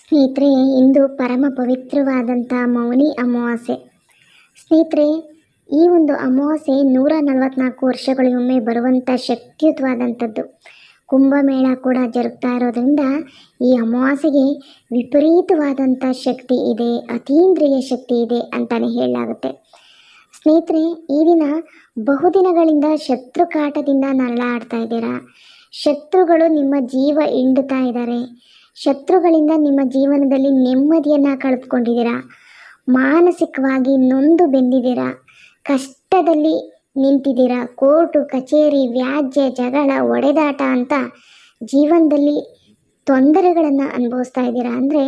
ಸ್ನೇಹಿತರೆ, ಇಂದು ಪರಮ ಪವಿತ್ರವಾದಂಥ ಮೌನಿ ಅಮಾವಾಸ್ಯೆ. ಸ್ನೇಹಿತರೆ, ಈ ಒಂದು ಅಮಾವಾಸ್ಯೆ ನೂರ ನಲವತ್ನಾಲ್ಕು ವರ್ಷಗಳಿಗೊಮ್ಮೆ ಬರುವಂಥ ಶಕ್ತಿಯುತವಾದಂಥದ್ದು. ಕುಂಭಮೇಳ ಕೂಡ ಜರುಗ್ತಾ ಇರೋದರಿಂದ ಈ ಅಮಾವಾಸ್ಯೆಗೆ ವಿಪರೀತವಾದಂಥ ಶಕ್ತಿ ಇದೆ, ಅತೀಂದ್ರಿಯ ಶಕ್ತಿ ಇದೆ ಅಂತಲೇ ಹೇಳಲಾಗುತ್ತೆ. ಸ್ನೇಹಿತರೆ, ಈ ದಿನ ಬಹುದಿನಗಳಿಂದ ಶತ್ರು ಕಾಟದಿಂದ ನರಳಾಡ್ತಾ ಇದ್ದೀರಾ? ಶತ್ರುಗಳು ನಿಮ್ಮ ಜೀವ ಹಿಂಡುತ್ತಾ ಇದ್ದಾರೆ. ಶತ್ರುಗಳಿಂದ ನಿಮ್ಮ ಜೀವನದಲ್ಲಿ ನೆಮ್ಮದಿಯನ್ನು ಕಳೆದುಕೊಂಡಿದ್ದೀರಾ? ಮಾನಸಿಕವಾಗಿ ನೊಂದು ಬೆಂದಿದ್ದೀರಾ? ಕಷ್ಟದಲ್ಲಿ ನಿಂತಿದ್ದೀರಾ? ಕೋರ್ಟು, ಕಚೇರಿ, ವ್ಯಾಜ್ಯ, ಜಗಳ ಒಡೆದಾಟ ಅಂತ ಜೀವನದಲ್ಲಿ ತೊಂದರೆಗಳನ್ನು ಅನುಭವಿಸ್ತಾ ಇದ್ದೀರಾ? ಅಂದರೆ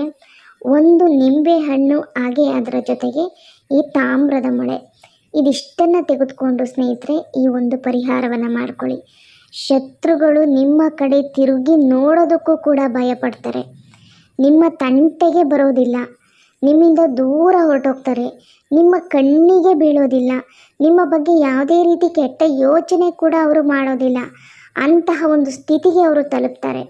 ಒಂದು ನಿಂಬೆ ಹಣ್ಣು ಹಾಗೆ ಅದರ ಜೊತೆಗೆ ಈ ತಾಮ್ರದ ಮೊಳೆ. ಇದಿಷ್ಟನ್ನು ತೆಗೆದುಕೊಂಡು ಸ್ನೇಹಿತರೆ, ಈ ಒಂದು ಪರಿಹಾರವನ್ನು ಮಾಡ್ಕೊಳ್ಳಿ. ಶತ್ರುಗಳು ನಿಮ್ಮ ಕಡೆ ತಿರುಗಿ ನೋಡೋದಕ್ಕೂ ಕೂಡ ಭಯಪಡ್ತಾರೆ. ನಿಮ್ಮ ತಂಟೆಗೆ ಬರೋದಿಲ್ಲ. ನಿಮ್ಮಿಂದ ದೂರ ಹೊರಟೋಗ್ತಾರೆ. ನಿಮ್ಮ ಕಣ್ಣಿಗೆ ಬೀಳೋದಿಲ್ಲ. ನಿಮ್ಮ ಬಗ್ಗೆ ಯಾವುದೇ ರೀತಿ ಕೆಟ್ಟ ಯೋಚನೆ ಕೂಡ ಅವರು ಮಾಡೋದಿಲ್ಲ. ಅಂತಹ ಒಂದು ಸ್ಥಿತಿಗೆ ಅವರು ತಲುಪ್ತಾರೆ.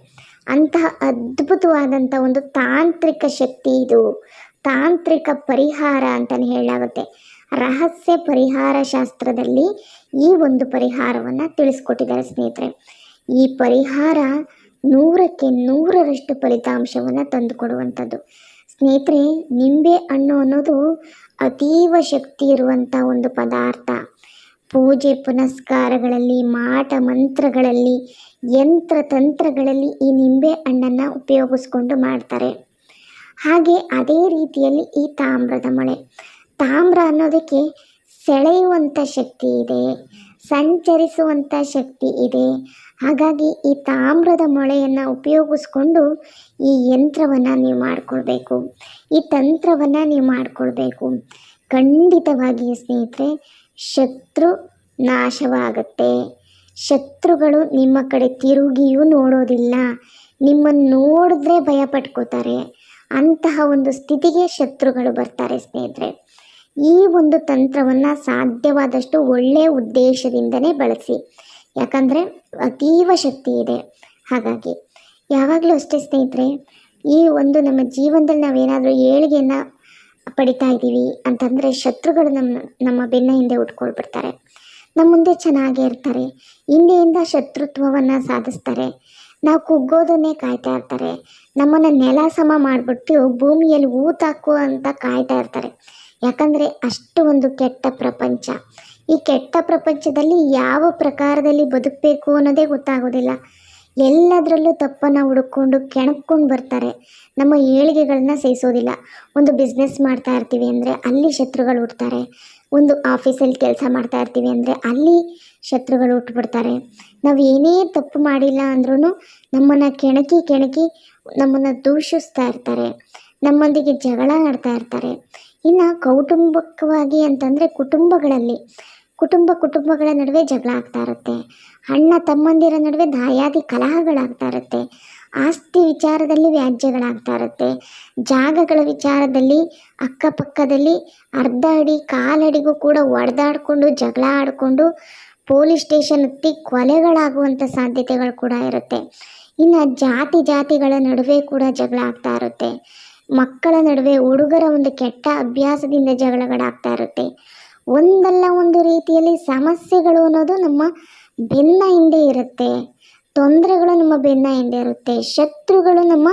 ಅಂತಹ ಅದ್ಭುತವಾದಂಥ ಒಂದು ತಾಂತ್ರಿಕ ಶಕ್ತಿ ಇದು. ತಾಂತ್ರಿಕ ಪರಿಹಾರ ಅಂತಲೇ ಹೇಳಲಾಗುತ್ತೆ. ರಹಸ್ಯ ಪರಿಹಾರ ಶಾಸ್ತ್ರದಲ್ಲಿ ಈ ಒಂದು ಪರಿಹಾರವನ್ನು ತಿಳಿಸ್ಕೊಟ್ಟಿದ್ದಾರೆ ಸ್ನೇಹಿತರೆ. ಈ ಪರಿಹಾರ ನೂರಕ್ಕೆ ನೂರರಷ್ಟು ಫಲಿತಾಂಶವನ್ನು ತಂದುಕೊಡುವಂಥದ್ದು. ಸ್ನೇಹಿತರೆ, ನಿಂಬೆ ಹಣ್ಣು ಅನ್ನೋದು ಅತೀವ ಶಕ್ತಿ ಇರುವಂಥ ಒಂದು ಪದಾರ್ಥ. ಪೂಜೆ ಪುನಸ್ಕಾರಗಳಲ್ಲಿ, ಮಾಟ ಮಂತ್ರಗಳಲ್ಲಿ, ಯಂತ್ರ ತಂತ್ರಗಳಲ್ಲಿ ಈ ನಿಂಬೆ ಹಣ್ಣನ್ನು ಉಪಯೋಗಿಸ್ಕೊಂಡು ಮಾಡ್ತಾರೆ. ಹಾಗೆ ಅದೇ ರೀತಿಯಲ್ಲಿ ಈ ತಾಮ್ರದ ಮೊಳೆ. ತಾಮ್ರ ಅನ್ನೋದಕ್ಕೆ ಸೆಳೆಯುವಂಥ ಶಕ್ತಿ ಇದೆ ಸಂಚರಿಸುವಂಥ ಶಕ್ತಿ ಇದೆ. ಹಾಗಾಗಿ ಈ ತಾಮ್ರದ ಮೊಳೆಯನ್ನು ಉಪಯೋಗಿಸ್ಕೊಂಡು ಈ ಯಂತ್ರವನ್ನು ನೀವು ಮಾಡಿಕೊಳ್ಬೇಕು. ಈ ತಂತ್ರವನ್ನು ನೀವು ಮಾಡಿಕೊಳ್ಬೇಕು. ಖಂಡಿತವಾಗಿ ಸ್ನೇಹಿತರೆ, ಶತ್ರು ನಾಶವಾಗುತ್ತೆ. ಶತ್ರುಗಳು ನಿಮ್ಮ ಕಡೆ ತಿರುಗಿಯೂ ನೋಡೋದಿಲ್ಲ. ನಿಮ್ಮನ್ನು ನೋಡಿದ್ರೆ ಭಯ ಪಟ್ಕೋತಾರೆ ಅಂತಹ ಒಂದು ಸ್ಥಿತಿಗೆ ಶತ್ರುಗಳು ಬರ್ತಾರೆ ಸ್ನೇಹಿತರೆ. ಈ ಒಂದು ತಂತ್ರವನ್ನು ಸಾಧ್ಯವಾದಷ್ಟು ಒಳ್ಳೆಯ ಉದ್ದೇಶದಿಂದನೇ ಬಳಸಿ. ಯಾಕಂದರೆ ಅತೀವ ಶಕ್ತಿ ಇದೆ. ಹಾಗಾಗಿ ಯಾವಾಗಲೂ ಅಷ್ಟೇ ಸ್ನೇಹಿತರೆ, ಈ ಒಂದು ನಮ್ಮ ಜೀವನದಲ್ಲಿ ನಾವೇನಾದರೂ ಏಳಿಗೆಯನ್ನು ಪಡಿತಾ ಇದ್ದೀವಿ ಅಂತಂದರೆ ಶತ್ರುಗಳು ನಮ್ಮ ನಮ್ಮ ಬೆನ್ನ ಹಿಂದೆ ಉಟ್ಕೊಳ್ಬಿಡ್ತಾರೆ. ನಮ್ಮ ಮುಂದೆ ಚೆನ್ನಾಗೇ ಇರ್ತಾರೆ. ಹಿಂದೆಯಿಂದ ಶತ್ರುತ್ವವನ್ನು ಸಾಧಿಸ್ತಾರೆ. ನಾವು ಕುಗ್ಗೋದನ್ನೇ ಕಾಯ್ತಾ ಇರ್ತಾರೆ. ನಮ್ಮನ್ನು ನೆಲ ಸಮ ಮಾಡಿಬಿಟ್ಟು ಭೂಮಿಯಲ್ಲಿ ಊತಾಕು ಅಂತ ಕಾಯ್ತಾ ಇರ್ತಾರೆ. ಯಾಕಂದರೆ ಅಷ್ಟು ಒಂದು ಕೆಟ್ಟ ಪ್ರಪಂಚ. ಈ ಕೆಟ್ಟ ಪ್ರಪಂಚದಲ್ಲಿ ಯಾವ ಪ್ರಕಾರದಲ್ಲಿ ಬದುಕಬೇಕು ಅನ್ನೋದೇ ಗೊತ್ತಾಗೋದಿಲ್ಲ. ಎಲ್ಲದರಲ್ಲೂ ತಪ್ಪನ್ನು ಹುಡುಕೊಂಡು ಕೆಣಕ್ಕೊಂಡು ಬರ್ತಾರೆ. ನಮ್ಮ ಏಳಿಗೆಗಳನ್ನ ಸೇಸೋದಿಲ್ಲ ಒಂದು ಬಿಸ್ನೆಸ್ ಮಾಡ್ತಾ ಇರ್ತೀವಿ ಅಂದರೆ ಅಲ್ಲಿ ಶತ್ರುಗಳು ಹುಡ್ತಾರೆ ಒಂದು ಆಫೀಸಲ್ಲಿ ಕೆಲಸ ಮಾಡ್ತಾ ಇರ್ತೀವಿ ಅಂದರೆ ಅಲ್ಲಿ ಶತ್ರುಗಳು ಹುಟ್ಟುಬಿಡ್ತಾರೆ ನಾವು ಏನೇ ತಪ್ಪು ಮಾಡಿಲ್ಲ ಅಂದ್ರೂ ನಮ್ಮನ್ನು ಕೆಣಕಿ ಕೆಣಕಿ ನಮ್ಮನ್ನು ದೂಷಿಸ್ತಾ ಇರ್ತಾರೆ. ನಮ್ಮೊಂದಿಗೆ ಜಗಳ ಆಡ್ತಾ ಇರ್ತಾರೆ. ಇನ್ನು ಕೌಟುಂಬಿಕವಾಗಿ ಅಂತಂದರೆ ಕುಟುಂಬಗಳಲ್ಲಿ, ಕುಟುಂಬ ಕುಟುಂಬಗಳ ನಡುವೆ ಜಗಳ ಆಗ್ತಾ ಇರುತ್ತೆ. ಅಣ್ಣ ತಮ್ಮಂದಿರ ನಡುವೆ ದಾಯಾದಿ ಕಲಹಗಳಾಗ್ತಾ ಇರುತ್ತೆ. ಆಸ್ತಿ ವಿಚಾರದಲ್ಲಿ ವ್ಯಾಜ್ಯಗಳಾಗ್ತಾ ಇರುತ್ತೆ. ಜಾಗಗಳ ವಿಚಾರದಲ್ಲಿ, ಅಕ್ಕಪಕ್ಕದಲ್ಲಿ ಅರ್ಧ ಅಡಿ ಕಾಲಡಿಗೂ ಕೂಡ ಒಡೆದಾಡಿಕೊಂಡು, ಜಗಳ ಆಡಿಕೊಂಡು, ಪೊಲೀಸ್ ಸ್ಟೇಷನ್ ಹತ್ತಿ ಕೊಲೆಗಳಾಗುವಂಥ ಸಾಧ್ಯತೆಗಳು ಕೂಡ ಇರುತ್ತೆ. ಇನ್ನು ಜಾತಿ ಜಾತಿಗಳ ನಡುವೆ ಕೂಡ ಜಗಳ ಆಗ್ತಾ ಇರುತ್ತೆ. ಮಕ್ಕಳ ನಡುವೆ ಹುಡುಗರ ಒಂದು ಕೆಟ್ಟ ಅಭ್ಯಾಸದಿಂದ ಜಗಳಗಳಾಗ್ತಾ ಇರುತ್ತೆ. ಒಂದಲ್ಲ ಒಂದು ರೀತಿಯಲ್ಲಿ ಸಮಸ್ಯೆಗಳು ಅನ್ನೋದು ನಮ್ಮ ಬೆನ್ನ ಹಿಂದೆ ಇರುತ್ತೆ. ತೊಂದರೆಗಳು ನಮ್ಮ ಬೆನ್ನ ಹಿಂದೆ ಇರುತ್ತೆ. ಶತ್ರುಗಳು ನಮ್ಮ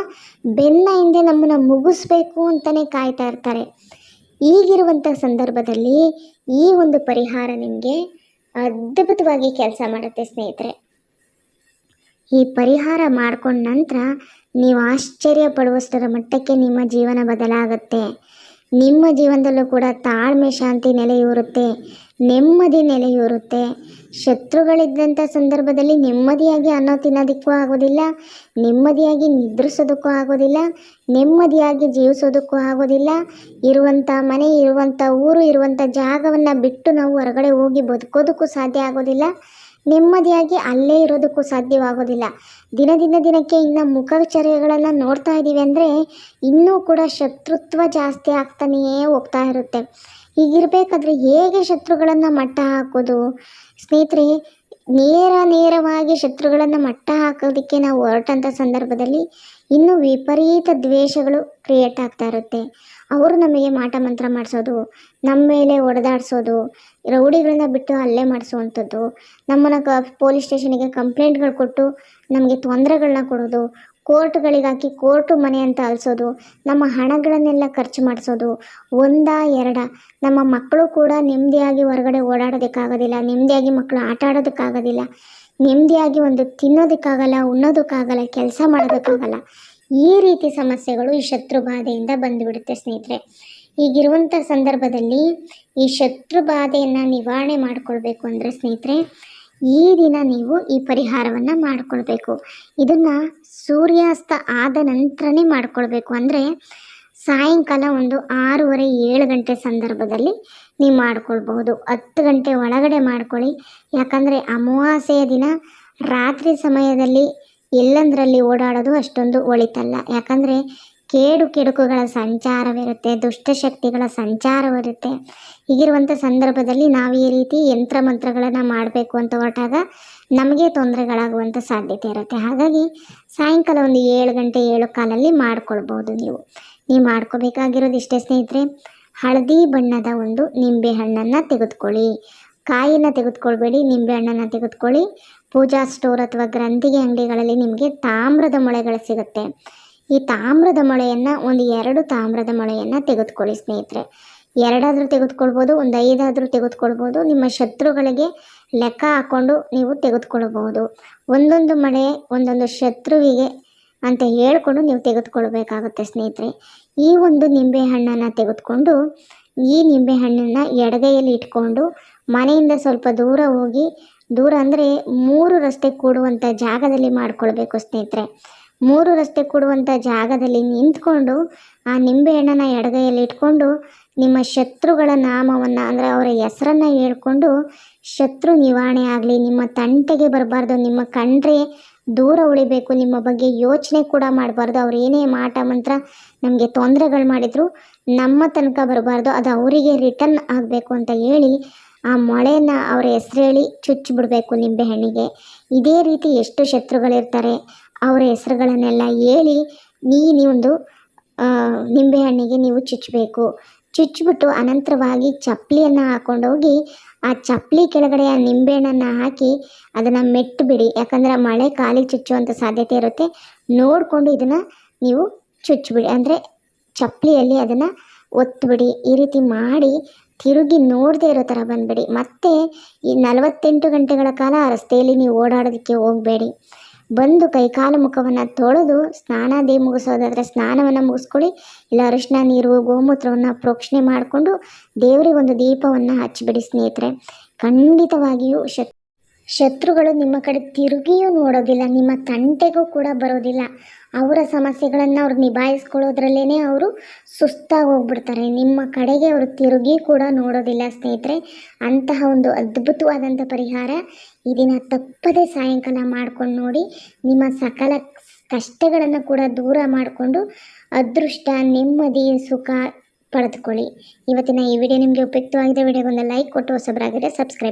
ಬೆನ್ನ ಹಿಂದೆ ನಮ್ಮನ್ನು ಮುಗಿಸ್ಬೇಕು ಅಂತಲೇ ಕಾಯ್ತಾ ಇರ್ತಾರೆ. ಈಗಿರುವಂಥ ಸಂದರ್ಭದಲ್ಲಿ ಈ ಒಂದು ಪರಿಹಾರ ನಿಮಗೆ ಅದ್ಭುತವಾಗಿ ಕೆಲಸ ಮಾಡುತ್ತೆ ಸ್ನೇಹಿತರೆ. ಈ ಪರಿಹಾರ ಮಾಡ್ಕೊಂಡ ನಂತರ ನೀವು ಆಶ್ಚರ್ಯ ಪಡುವಷ್ಟರ ಮಟ್ಟಕ್ಕೆ ನಿಮ್ಮ ಜೀವನ ಬದಲಾಗುತ್ತೆ. ನಿಮ್ಮ ಜೀವನದಲ್ಲೂ ಕೂಡ ತಾಳ್ಮೆ, ಶಾಂತಿ ನೆಲೆಯೂರುತ್ತೆ ನೆಮ್ಮದಿ ನೆಲೆಯೂರುತ್ತೆ ಶತ್ರುಗಳಿದ್ದಂಥ ಸಂದರ್ಭದಲ್ಲಿ ನೆಮ್ಮದಿಯಾಗಿ ಅನ್ನೋ ತಿನ್ನೋದಕ್ಕೂ ಆಗೋದಿಲ್ಲ, ನೆಮ್ಮದಿಯಾಗಿ ನಿದ್ರಿಸೋದಕ್ಕೂ ಆಗೋದಿಲ್ಲ, ನೆಮ್ಮದಿಯಾಗಿ ಜೀವಿಸೋದಕ್ಕೂ ಆಗೋದಿಲ್ಲ. ಇರುವಂಥ ಮನೆ ಇರುವಂಥ ಊರು ಇರುವಂಥ ಜಾಗವನ್ನು ಬಿಟ್ಟು ನಾವು ಹೊರಗಡೆ ಹೋಗಿ ಬದುಕೋದಕ್ಕೂ ಸಾಧ್ಯ ಆಗೋದಿಲ್ಲ. ನೆಮ್ಮದಿಯಾಗಿ ಅಲ್ಲೇ ಇರೋದಕ್ಕೂ ಸಾಧ್ಯವಾಗೋದಿಲ್ಲ. ದಿನದಿಂದ ದಿನಕ್ಕೆ ಇನ್ನು ಮುಖಚರ್ಯಗಳನ್ನು ನೋಡ್ತಾ ಇದ್ದೀವಿ ಅಂದರೆ ಇನ್ನೂ ಕೂಡ ಶತ್ರುತ್ವ ಜಾಸ್ತಿ ಆಗ್ತಾನೇ ಹೋಗ್ತಾ ಇರುತ್ತೆ. ಹೀಗಿರಬೇಕಾದ್ರೆ ಹೇಗೆ ಶತ್ರುಗಳನ್ನು ಮಟ್ಟ ಹಾಕೋದು? ಸ್ನೇಹಿತರೆ, ನೇರ ನೇರವಾಗಿ ಶತ್ರುಗಳನ್ನು ಮಟ್ಟ ಹಾಕೋದಕ್ಕೆ ನಾವು ಹೊರಟಂಥ ಸಂದರ್ಭದಲ್ಲಿ ಇನ್ನೂ ವಿಪರೀತ ದ್ವೇಷಗಳು ಕ್ರಿಯೇಟ್ ಆಗ್ತಾ ಇರುತ್ತೆ. ಅವರು ನಮಗೆ ಮಾಟ ಮಂತ್ರ ಮಾಡಿಸೋದು, ನಮ್ಮ ಮೇಲೆ ಹೊಡೆದಾಡಿಸೋದು ರೌಡಿಗಳನ್ನ ಬಿಟ್ಟು ಅಲ್ಲೇ ಮಾಡಿಸುವಂಥದ್ದು. ನಮ್ಮನ್ನು ಕ, ಪೊಲೀಸ್ ಸ್ಟೇಷನಿಗೆ ಕಂಪ್ಲೇಂಟ್ಗಳು ಕೊಟ್ಟು ನಮಗೆ ತೊಂದರೆಗಳನ್ನ ಕೊಡೋದು ಕೋರ್ಟ್ಗಳಿಗಾಕಿ ಕೋರ್ಟು ಮನೆ ಅಂತ ಅಲ್ಸೋದು, ನಮ್ಮ ಹಣಗಳನ್ನೆಲ್ಲ ಖರ್ಚು ಮಾಡಿಸೋದು, ಒಂದ ಎರಡ. ನಮ್ಮ ಮಕ್ಕಳು ಕೂಡ ನೆಮ್ಮದಿಯಾಗಿ ಹೊರಗಡೆ ಓಡಾಡೋದಕ್ಕಾಗೋದಿಲ್ಲ, ನೆಮ್ಮದಿಯಾಗಿ ಮಕ್ಕಳು ಆಟ ಆಡೋದಕ್ಕಾಗೋದಿಲ್ಲ, ನೆಮ್ಮದಿಯಾಗಿ ಒಂದು ತಿನ್ನೋದಕ್ಕಾಗಲ್ಲ, ಉಣ್ಣೋದಕ್ಕಾಗಲ್ಲ, ಕೆಲಸ ಮಾಡೋದಕ್ಕಾಗಲ್ಲ. ಈ ರೀತಿ ಸಮಸ್ಯೆಗಳು ಈ ಶತ್ರು ಬಾಧೆಯಿಂದ ಬಂದುಬಿಡುತ್ತೆ ಸ್ನೇಹಿತರೆ. ಈಗಿರುವಂಥ ಸಂದರ್ಭದಲ್ಲಿ ಈ ಶತ್ರು ಬಾಧೆಯನ್ನು ನಿವಾರಣೆ ಮಾಡಿಕೊಳ್ಬೇಕು ಅಂದರೆ ಸ್ನೇಹಿತರೆ, ಈ ದಿನ ನೀವು ಈ ಪರಿಹಾರವನ್ನು ಮಾಡಿಕೊಳ್ಬೇಕು. ಇದನ್ನು ಸೂರ್ಯಾಸ್ತ ಆದ ನಂತರನೇ ಮಾಡಿಕೊಳ್ಬೇಕು ಅಂದರೆ ಸಾಯಂಕಾಲ ಒಂದು ಆರೂವರೆ ಏಳು ಗಂಟೆ ಸಂದರ್ಭದಲ್ಲಿ ನೀವು ಮಾಡ್ಕೊಳ್ಬಹುದು. ಹತ್ತು ಗಂಟೆ ಒಳಗಡೆ ಮಾಡ್ಕೊಳ್ಳಿ. ಯಾಕಂದರೆ ಅಮಾವಾಸ್ಯೆಯ ದಿನ ರಾತ್ರಿ ಸಮಯದಲ್ಲಿ ಎಲ್ಲಂದರಲ್ಲಿ ಓಡಾಡೋದು ಅಷ್ಟೊಂದು ಒಳಿತಲ್ಲ. ಯಾಕಂದರೆ ಕೇಡು ಕೆಡುಕುಗಳ ಸಂಚಾರವಿರುತ್ತೆ ದುಷ್ಟಶಕ್ತಿಗಳ ಸಂಚಾರವಿರುತ್ತೆ. ಹೀಗಿರುವಂಥ ಸಂದರ್ಭದಲ್ಲಿ ನಾವು ಈ ರೀತಿ ಯಂತ್ರ ಮಂತ್ರಗಳನ್ನು ಮಾಡಬೇಕು ಅಂತ ಹೊರಟಾಗ ನಮಗೆ ತೊಂದರೆಗಳಾಗುವಂಥ ಸಾಧ್ಯತೆ ಇರುತ್ತೆ. ಹಾಗಾಗಿ ಸಾಯಂಕಾಲ ಒಂದು ಏಳು ಗಂಟೆ ಏಳು ಕಾಲಲ್ಲಿ ಮಾಡ್ಕೊಳ್ಬೋದು ನೀವು. ನೀವು ಮಾಡ್ಕೋಬೇಕಾಗಿರೋದು ಇಷ್ಟೇ ಸ್ನೇಹಿತರೆ, ಹಳದಿ ಬಣ್ಣದ ಒಂದು ನಿಂಬೆ ಹಣ್ಣನ್ನು ತೆಗೆದುಕೊಳ್ಳಿ. ಕಾಯಿನ ತೆಗೆದುಕೊಳ್ಬೇಡಿ, ನಿಂಬೆ ಹಣ್ಣನ್ನು ತೆಗೆದುಕೊಳ್ಳಿ. ಪೂಜಾ ಸ್ಟೋರ್ ಅಥವಾ ಗ್ರಂಥಿಗೆ ಅಂಗಡಿಗಳಲ್ಲಿ ನಿಮಗೆ ತಾಮ್ರದ ಮೊಳೆಗಳು ಸಿಗುತ್ತೆ. ಈ ತಾಮ್ರದ ಮೊಳೆಯನ್ನು ಒಂದು ಎರಡು ತಾಮ್ರದ ಮೊಳೆಯನ್ನು ತೆಗೆದುಕೊಳ್ಳಿ ಸ್ನೇಹಿತರೆ. ಎರಡಾದರೂ ತೆಗೆದುಕೊಳ್ಬೋದು, ಒಂದು ಐದಾದರೂ ತೆಗೆದುಕೊಳ್ಬೋದು, ನಿಮ್ಮ ಶತ್ರುಗಳಿಗೆ ಲೆಕ್ಕ ಹಾಕ್ಕೊಂಡು ನೀವು ತೆಗೆದುಕೊಳ್ಬಹುದು ಒಂದೊಂದು ಮಳೆ ಒಂದೊಂದು ಶತ್ರುವಿಗೆ ಅಂತ ಹೇಳಿಕೊಂಡು ನೀವು ತೆಗೆದುಕೊಳ್ಬೇಕಾಗುತ್ತೆ ಸ್ನೇಹಿತರೆ. ಈ ಒಂದು ನಿಂಬೆ ಹಣ್ಣನ್ನು ತೆಗೆದುಕೊಂಡು ಈ ನಿಂಬೆ ಹಣ್ಣನ್ನು ಎಡಗೈಯಲ್ಲಿ ಇಟ್ಕೊಂಡು ಮನೆಯಿಂದ ಸ್ವಲ್ಪ ದೂರ ಹೋಗಿ, ದೂರ ಅಂದರೆ ಮೂರು ರಸ್ತೆ ಕೂಡುವಂಥ ಜಾಗದಲ್ಲಿ ಮಾಡಿಕೊಳ್ಬೇಕು ಸ್ನೇಹಿತರೆ. ಮೂರು ರಸ್ತೆ ಕೂಡುವಂಥ ಜಾಗದಲ್ಲಿ ನಿಂತ್ಕೊಂಡು ಆ ನಿಂಬೆ ಹಣ್ಣನ್ನು ಎಡಗೈಯಲ್ಲಿ ಇಟ್ಕೊಂಡು ನಿಮ್ಮ ಶತ್ರುಗಳ ನಾಮವನ್ನು ಅಂದರೆ ಅವರ ಹೆಸರನ್ನು ಹೇಳ್ಕೊಂಡು ಶತ್ರು ನಿವಾರಣೆ ಆಗಲಿ, ನಿಮ್ಮ ತಂಟೆಗೆ ಬರಬಾರ್ದು, ನಿಮ್ಮ ಕಂಡ್ರೆ ದೂರ ಉಳಿಬೇಕು, ನಿಮ್ಮ ಬಗ್ಗೆ ಯೋಚನೆ ಕೂಡ ಮಾಡಬಾರ್ದು. ಅವ್ರು ಏನೇ ಮಾಟ ಮಂತ್ರ ನಮಗೆ ತೊಂದರೆಗಳು ಮಾಡಿದ್ರು ನಮ್ಮ ತನಕ ಬರಬಾರ್ದು. ಅದು ಅವರಿಗೆ ರಿಟರ್ನ್ ಆಗಬೇಕು ಅಂತ ಹೇಳಿ ಆ ಮೊಳೆನ ಅವರ ಹೆಸರು ಹೇಳಿ ನಿಂಬೆ ಹಣ್ಣಿಗೆ ಇದೇ ರೀತಿ ಎಷ್ಟು ಶತ್ರುಗಳಿರ್ತಾರೆ, ಅವರ ಹೆಸರುಗಳನ್ನೆಲ್ಲ ಹೇಳಿ ನೀನೊಂದು ನಿಂಬೆಹಣ್ಣಿಗೆ ನೀವು ಚುಚ್ಚಬೇಕು ಚುಚ್ಚಿಬಿಟ್ಟು ಅನಂತರವಾಗಿ ಚಪ್ಪಲಿಯನ್ನು ಹಾಕೊಂಡೋಗಿ ಆ ಚಪ್ಪಲಿ ಕೆಳಗಡೆ ಆ ನಿಂಬೆಹಣ್ಣನ್ನು ಹಾಕಿ ಅದನ್ನು ಮೆಟ್ಟು ಬಿಡಿ ಯಾಕಂದರೆ ಮಳೆ ಕಾಲಿಗೆ ಚುಚ್ಚುವಂಥ ಸಾಧ್ಯತೆ ಇರುತ್ತೆ. ನೋಡಿಕೊಂಡು ಇದನ್ನು ನೀವು ಚುಚ್ಚಿಬಿಡಿ ಅಂದರೆ ಚಪ್ಪಲಿಯಲ್ಲಿ ಅದನ್ನು ಒತ್ತಿಬಿಡಿ ಈ ರೀತಿ ಮಾಡಿ ತಿರುಗಿ ನೋಡದೇ ಇರೋ ಥರ ಬಂದುಬಿಡಿ. ಮತ್ತೆ ಈ ನಲವತ್ತೆಂಟು ಗಂಟೆಗಳ ಕಾಲ ರಸ್ತೆಯಲ್ಲಿ ನೀವು ಓಡಾಡೋದಕ್ಕೆ ಹೋಗಬೇಡಿ. ಬಂದು ಕೈಕಾಲು ಮುಖವನ್ನು ತೊಳೆದು ಸ್ನಾನ ದೇ ಮುಗಿಸೋದಾದರೆ ಸ್ನಾನವನ್ನು ಮುಗಿಸ್ಕೊಳ್ಳಿ. ಇಲ್ಲ ಅರಿಶಿನ ನೀರು, ಗೋಮೂತ್ರವನ್ನು ಪ್ರೋಕ್ಷಣೆ ಮಾಡಿಕೊಂಡು ದೇವರಿಗೊಂದು ದೀಪವನ್ನು ಹಚ್ಚಿಬಿಡಿ ಸ್ನೇಹಿತರೆ. ಖಂಡಿತವಾಗಿಯೂ ಶತ್ ಶತ್ರುಗಳು ನಿಮ್ಮ ಕಡೆ ತಿರುಗಿಯೂ ನೋಡೋದಿಲ್ಲ, ನಿಮ್ಮ ತಂಟೆಗೂ ಕೂಡ ಬರೋದಿಲ್ಲ. ಅವರ ಸಮಸ್ಯೆಗಳನ್ನು ಅವ್ರು ನಿಭಾಯಿಸ್ಕೊಳ್ಳೋದ್ರಲ್ಲೇ ಅವರು ಸುಸ್ತಾಗಿ ಹೋಗ್ಬಿಡ್ತಾರೆ. ನಿಮ್ಮ ಕಡೆಗೆ ಅವರು ತಿರುಗಿ ಕೂಡ ನೋಡೋದಿಲ್ಲ ಸ್ನೇಹಿತರೆ. ಅಂತಹ ಒಂದು ಅದ್ಭುತವಾದಂಥ ಪರಿಹಾರ ಈ ದಿನ ತಪ್ಪದೇ ಸಾಯಂಕಾಲ ಮಾಡ್ಕೊಂಡು ನೋಡಿ, ನಿಮ್ಮ ಸಕಲ ಕಷ್ಟಗಳನ್ನು ಕೂಡ ದೂರ ಮಾಡಿಕೊಂಡು ಅದೃಷ್ಟ, ನೆಮ್ಮದಿ, ಸುಖ ಪಡೆದುಕೊಳ್ಳಿ. ಇವತ್ತಿನ ಈ ವಿಡಿಯೋ ನಿಮಗೆ ಉಪಯುಕ್ತವಾಗಿದೆ. ವಿಡಿಯೋಗೊಂದು ಲೈಕ್ ಕೊಟ್ಟು ಹೊಸಬರಾಗಿದ್ದರೆ ಸಬ್ಸ್ಕ್ರೈಬ್